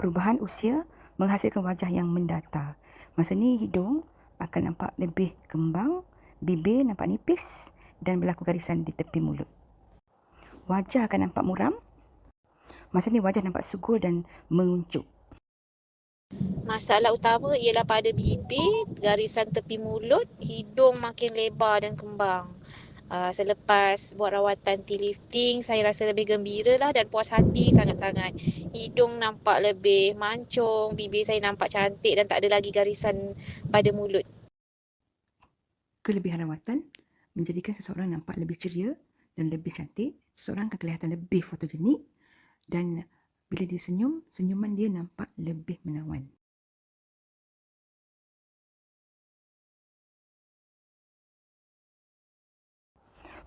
Perubahan usia menghasilkan wajah yang mendatar. Masa ni hidung akan nampak lebih kembang, bibir nampak nipis dan berlaku garisan di tepi mulut. Wajah akan nampak muram. Masa ni wajah nampak sugul dan menguncup. Masalah utama ialah pada bibir, garisan tepi mulut, hidung makin lebar dan kembang. Uh, selepas buat rawatan tea lifting, saya rasa lebih gembira lah dan puas hati sangat-sangat. Hidung nampak lebih mancung, bibir saya nampak cantik dan tak ada lagi garisan pada mulut. Kelebihan rawatan menjadikan seseorang nampak lebih ceria dan lebih cantik. Seseorang akan kelihatan lebih fotogenik dan bila dia senyum, senyuman dia nampak lebih menawan.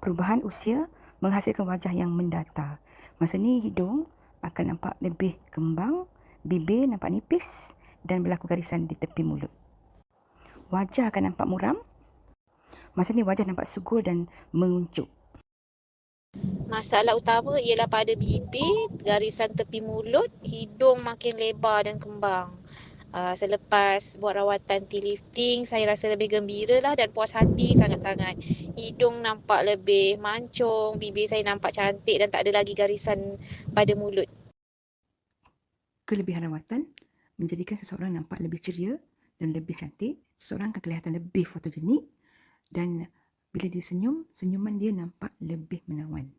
Perubahan usia menghasilkan wajah yang mendatar. Masa ni hidung akan nampak lebih kembang, bibir nampak nipis dan berlaku garisan di tepi mulut. Wajah akan nampak muram. Masa ni wajah nampak sugul dan menguncup. Masalah utama ialah pada bibir, garisan tepi mulut, hidung makin lebar dan kembang. Uh, selepas buat rawatan tea lifting, saya rasa lebih gembira lah dan puas hati sangat-sangat. Hidung nampak lebih mancung, bibir saya nampak cantik dan tak ada lagi garisan pada mulut. Kelebihan rawatan menjadikan seseorang nampak lebih ceria dan lebih cantik. Seseorang akan kelihatan lebih fotogenik dan bila dia senyum, senyuman dia nampak lebih menawan.